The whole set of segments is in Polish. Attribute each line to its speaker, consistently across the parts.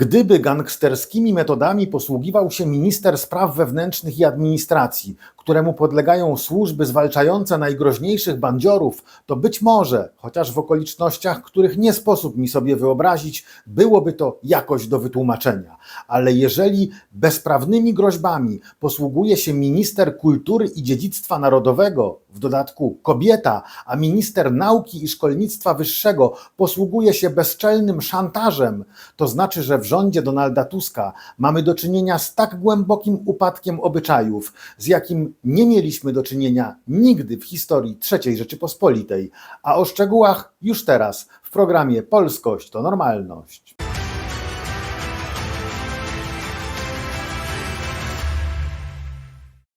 Speaker 1: Gdyby gangsterskimi metodami posługiwał się minister spraw wewnętrznych i administracji, któremu podlegają służby zwalczające najgroźniejszych bandziorów, to być może, chociaż w okolicznościach, których nie sposób mi sobie wyobrazić, byłoby to jakoś do wytłumaczenia. Ale jeżeli bezprawnymi groźbami posługuje się minister kultury i dziedzictwa narodowego, w dodatku kobieta, a minister nauki i szkolnictwa wyższego posługuje się bezczelnym szantażem, to znaczy, że w rządzie Donalda Tuska mamy do czynienia z tak głębokim upadkiem obyczajów, z jakim nie mieliśmy do czynienia nigdy w historii III Rzeczypospolitej, a o szczegółach już teraz w programie Polskość to normalność.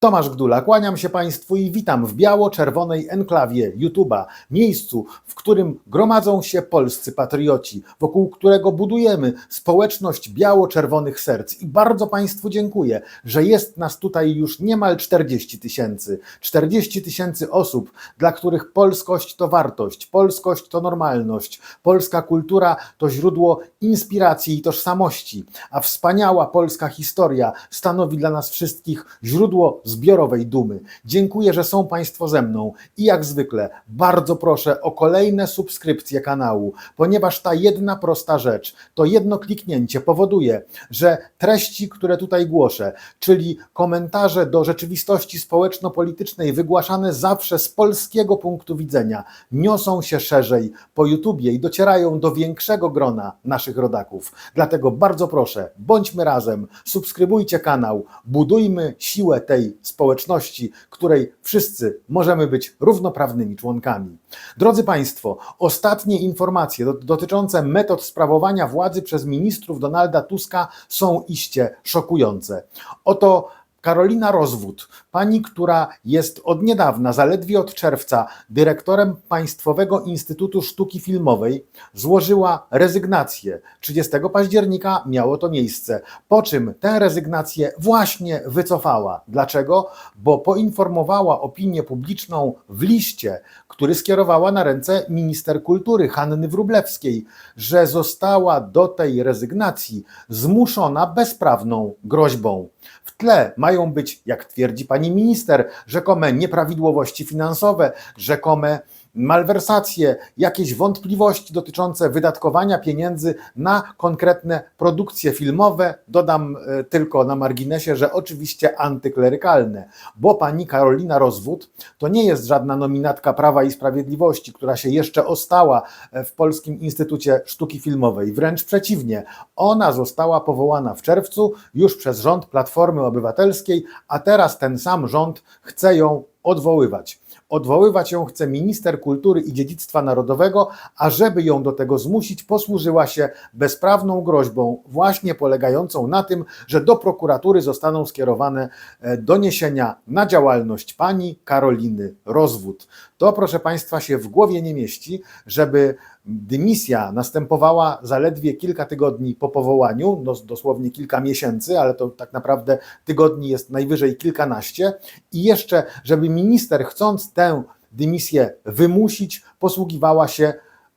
Speaker 1: Tomasz Gdula, kłaniam się Państwu i witam w biało-czerwonej enklawie YouTube'a, miejscu, w którym gromadzą się polscy patrioci, wokół którego budujemy społeczność biało-czerwonych serc. I bardzo Państwu dziękuję, że jest nas tutaj już niemal 40 tysięcy. 40 tysięcy osób, dla których polskość to wartość, polskość to normalność, polska kultura to źródło inspiracji i tożsamości, a wspaniała polska historia stanowi dla nas wszystkich źródło zbiorowej dumy. Dziękuję, że są Państwo ze mną i jak zwykle bardzo proszę o kolejne subskrypcje kanału, ponieważ ta jedna prosta rzecz, to jedno kliknięcie powoduje, że treści, które tutaj głoszę, czyli komentarze do rzeczywistości społeczno-politycznej wygłaszane zawsze z polskiego punktu widzenia, niosą się szerzej po YouTubie i docierają do większego grona naszych rodaków. Dlatego bardzo proszę, bądźmy razem, subskrybujcie kanał, budujmy siłę tej społeczności, której wszyscy możemy być równoprawnymi członkami. Drodzy Państwo, ostatnie informacje do- dotyczące metod sprawowania władzy przez ministrów Donalda Tuska są iście szokujące. Oto Karolina Rozwód, pani, która jest od niedawna, zaledwie od czerwca, dyrektorem Państwowego Instytutu Sztuki Filmowej, złożyła rezygnację. 30 października miało to miejsce, po czym tę rezygnację właśnie wycofała. Dlaczego? Bo poinformowała opinię publiczną w liście, który skierowała na ręce minister kultury Hanny Wróblewskiej, że została do tej rezygnacji zmuszona bezprawną groźbą. W tle mają być, jak twierdzi pani minister, rzekome nieprawidłowości finansowe, rzekome malwersacje, jakieś wątpliwości dotyczące wydatkowania pieniędzy na konkretne produkcje filmowe. Dodam e, tylko na marginesie, że oczywiście antyklerykalne, bo pani Karolina Rozwód to nie jest żadna nominatka Prawa i Sprawiedliwości, która się jeszcze ostała e, w Polskim Instytucie Sztuki Filmowej. Wręcz przeciwnie, ona została powołana w czerwcu już przez rząd Platformy Obywatelskiej, a teraz ten sam rząd chce ją odwoływać. Odwoływać ją chce minister kultury i dziedzictwa narodowego, a żeby ją do tego zmusić, posłużyła się bezprawną groźbą, właśnie polegającą na tym, że do prokuratury zostaną skierowane e, doniesienia na działalność pani Karoliny Rozwód. To, proszę Państwa, się w głowie nie mieści, żeby dymisja następowała zaledwie kilka tygodni po powołaniu, no dosłownie kilka miesięcy, ale to tak naprawdę tygodni jest najwyżej kilkanaście, i jeszcze, żeby minister, chcąc tę dymisję wymusić, posługiwała się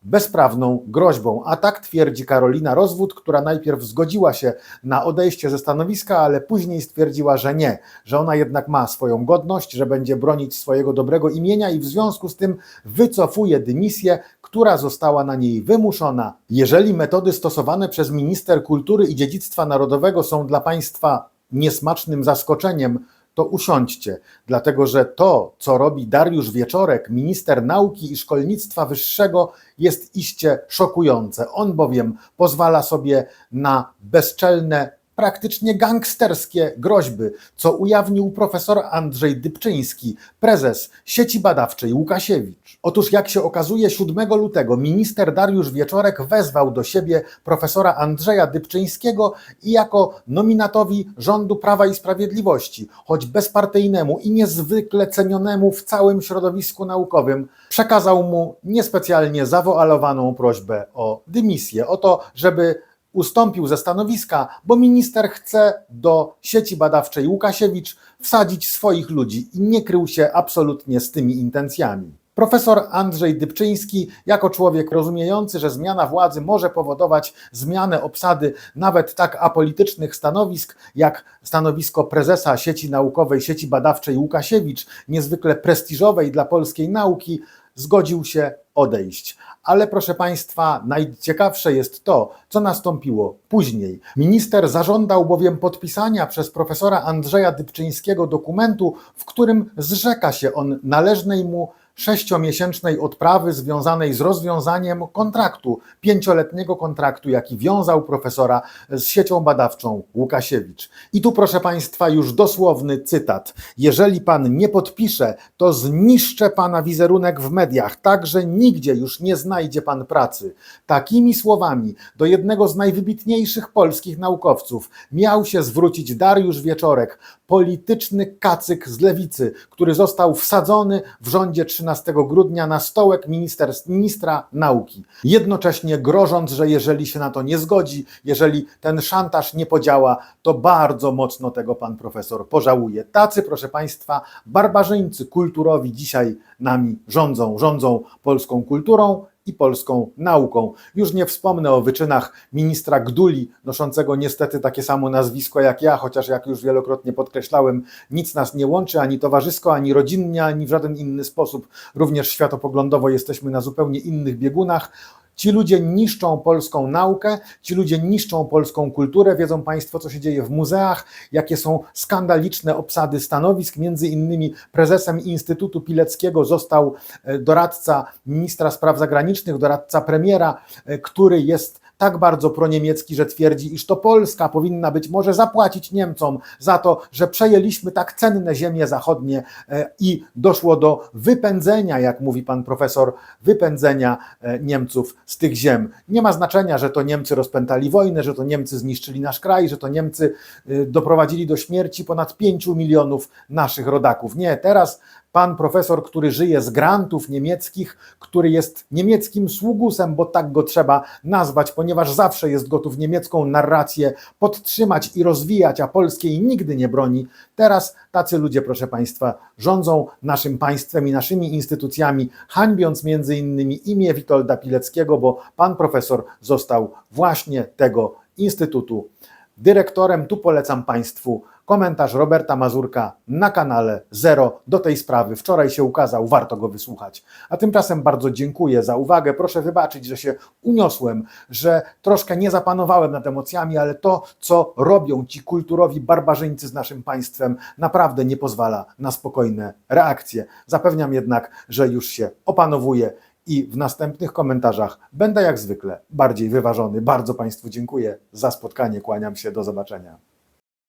Speaker 1: bezprawną groźbą. A tak twierdzi Karolina Rozwód, która najpierw zgodziła się na odejście ze stanowiska, ale później stwierdziła, że nie, że ona jednak ma swoją godność, że będzie bronić swojego dobrego imienia i w związku z tym wycofuje dymisję, która została na niej wymuszona. Jeżeli metody stosowane przez minister kultury i dziedzictwa narodowego są dla państwa niesmacznym zaskoczeniem, to usiądźcie, dlatego że to, co robi Dariusz Wieczorek, minister nauki i szkolnictwa wyższego, jest iście szokujące. On bowiem pozwala sobie na bezczelne, praktycznie gangsterskie groźby, co ujawnił profesor Andrzej Dybczyński, prezes sieci badawczej Łukasiewicz. Otóż, jak się okazuje, 7 lutego minister Dariusz Wieczorek wezwał do siebie profesora Andrzeja Dybczyńskiego i jako nominatowi rządu Prawa i Sprawiedliwości, choć bezpartyjnemu i niezwykle cenionemu w całym środowisku naukowym, przekazał mu niespecjalnie zawoalowaną prośbę o dymisję, o to, żeby ustąpił ze stanowiska, bo minister chce do sieci badawczej Łukasiewicz wsadzić swoich ludzi i nie krył się absolutnie z tymi intencjami. Profesor Andrzej Dybczyński, jako człowiek rozumiejący, że zmiana władzy może powodować zmianę obsady nawet tak apolitycznych stanowisk, jak stanowisko prezesa sieci naukowej, sieci badawczej Łukasiewicz, niezwykle prestiżowej dla polskiej nauki, zgodził się odejść. Ale proszę Państwa, najciekawsze jest to, co nastąpiło później. Minister zażądał bowiem podpisania przez profesora Andrzeja Dybczyńskiego dokumentu, w którym zrzeka się on należnej mu sześciomiesięcznej odprawy związanej z rozwiązaniem kontraktu, pięcioletniego kontraktu, jaki wiązał profesora z siecią badawczą Łukasiewicz. I tu, proszę Państwa, już dosłowny cytat. Jeżeli Pan nie podpisze, to zniszczę Pana wizerunek w mediach, tak że nigdzie już nie znajdzie Pan pracy. Takimi słowami do jednego z najwybitniejszych polskich naukowców miał się zwrócić Dariusz Wieczorek, polityczny kacyk z lewicy, który został wsadzony w rządzie 13 grudnia na stołek minister, ministra nauki. Jednocześnie grożąc, że jeżeli się na to nie zgodzi, jeżeli ten szantaż nie podziała, to bardzo mocno tego pan profesor pożałuje. Tacy, proszę państwa, barbarzyńcy kulturowi dzisiaj nami rządzą, rządzą polską kulturą i polską nauką. Już nie wspomnę o wyczynach ministra Gduli, noszącego niestety takie samo nazwisko jak ja, chociaż jak już wielokrotnie podkreślałem, nic nas nie łączy ani towarzysko, ani rodzinnie, ani w żaden inny sposób. Również światopoglądowo jesteśmy na zupełnie innych biegunach. Ci ludzie niszczą polską naukę, ci ludzie niszczą polską kulturę. Wiedzą Państwo, co się dzieje w muzeach, jakie są skandaliczne obsady stanowisk. Między innymi prezesem Instytutu Pileckiego został e, doradca ministra spraw zagranicznych, doradca premiera, e, który jest tak bardzo proniemiecki, że twierdzi, iż to Polska powinna być może zapłacić Niemcom za to, że przejęliśmy tak cenne ziemie zachodnie e, i doszło do wypędzenia, jak mówi pan profesor, wypędzenia e, Niemców z tych ziem. Nie ma znaczenia, że to Niemcy rozpętali wojnę, że to Niemcy zniszczyli nasz kraj, że to Niemcy e, doprowadzili do śmierci ponad 5 milionów naszych rodaków. Nie, teraz pan profesor, który żyje z grantów niemieckich, który jest niemieckim sługusem, bo tak go trzeba nazwać, ponieważ zawsze jest gotów niemiecką narrację podtrzymać i rozwijać, a polskiej nigdy nie broni. Teraz tacy ludzie, proszę Państwa, rządzą naszym państwem i naszymi instytucjami, hańbiąc między innymi imię Witolda Pileckiego, bo pan profesor został właśnie tego instytutu dyrektorem. Tu polecam Państwu komentarz Roberta Mazurka na kanale Zero do tej sprawy. Wczoraj się ukazał, warto go wysłuchać. A tymczasem bardzo dziękuję za uwagę. Proszę wybaczyć, że się uniosłem, że troszkę nie zapanowałem nad emocjami, ale to, co robią ci kulturowi barbarzyńcy z naszym państwem, naprawdę nie pozwala na spokojne reakcje. Zapewniam jednak, że już się opanowuję i w następnych komentarzach będę jak zwykle bardziej wyważony. Bardzo Państwu dziękuję za spotkanie. Kłaniam się. Do zobaczenia.